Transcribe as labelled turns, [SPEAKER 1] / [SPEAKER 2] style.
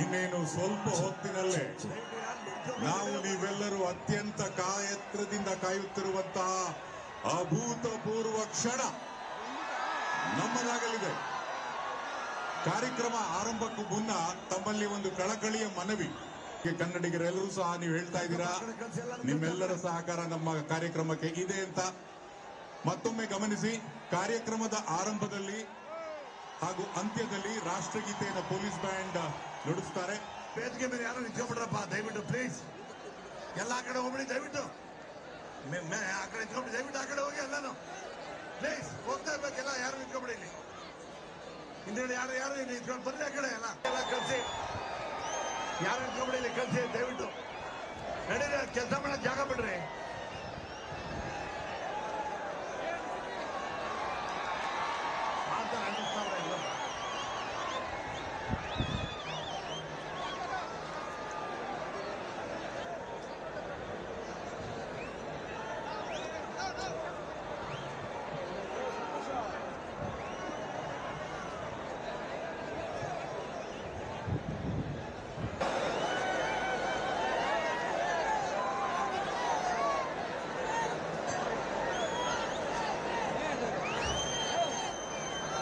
[SPEAKER 1] ಇನ್ನೇನು ಸ್ವಲ್ಪ ಹೊತ್ತಿನಲ್ಲೇ ನಾವು ನೀವೆಲ್ಲರೂ ಅತ್ಯಂತ ಕಾಯತ್ರದಿಂದ ಕಾಯುತ್ತಿರುವಂತಹ ಅಭೂತಪೂರ್ವ ಕ್ಷಣ ನಮ್ಮದಾಗಲಿದೆ. ಕಾರ್ಯಕ್ರಮ ಆರಂಭಕ್ಕೂ ಮುನ್ನ ತಮ್ಮಲ್ಲಿ ಒಂದು ಕಳಕಳಿಯ ಮನವಿ. ಕನ್ನಡಿಗರೆಲ್ಲರೂ ಸಹ ನೀವು ಹೇಳ್ತಾ ಇದ್ದೀರಾ, ನಿಮ್ಮೆಲ್ಲರ ಸಹಕಾರ ನಮ್ಮ ಕಾರ್ಯಕ್ರಮಕ್ಕೆ ಇದೆ ಅಂತ. ಮತ್ತೊಮ್ಮೆ ಗಮನಿಸಿ, ಕಾರ್ಯಕ್ರಮದ ಆರಂಭದಲ್ಲಿ ಹಾಗೂ ಅಂತ್ಯದಲ್ಲಿ ರಾಷ್ಟ್ರಗೀತೆಯನ್ನು ಪೊಲೀಸ್ ಬ್ಯಾಂಡ್ ನುಡಿಸ್ತಾರೆ.
[SPEAKER 2] ವೇದಿಕೆ ಮೇಲೆ ಯಾರು ನಿಂತ್ಕೊಂಡ್ಬಿಡ್ರಪ್ಪ ದಯವಿಟ್ಟು ಪ್ಲೀಸ್ ಎಲ್ಲ ಕಡೆ ಹೋಗ್ಬಿಡಿ, ದಯವಿಟ್ಟು. ಆ ಕಡೆ ನಿಂತ್ಕೊಂಡ್ಬಿಡಿ, ದಯವಿಟ್ಟು ಆ ಕಡೆ ಹೋಗಿ ಎಲ್ಲಾನು. ಪ್ಲೀಸ್ ಹೋಗ್ತಾ ಇರ್ಬೇಕೆಲ್ಲ ಯಾರು ನಿಂತ್ಕೊಂಡ್ಬಿಡಿ ಇಲ್ಲಿ. ಹಿಂದ್ಗಡೆ ಯಾರು ಯಾರು ನಿಂತ್ಕೊಂಡು ಬರ್ರಿ ಆ ಕಡೆ ಎಲ್ಲ. ಎಲ್ಲ ಕಳ್ಸಿ ಯಾರು ನಿಂತ್ಕೊಂಡ್ಬಿಡಿ ಇಲ್ಲಿ ಕಳ್ಸಿ ದಯವಿಟ್ಟು. ನಡೀರಿ, ಕೆಲಸ ಮಾಡೋ ಜಾಗ ಬಿಡ್ರಿ.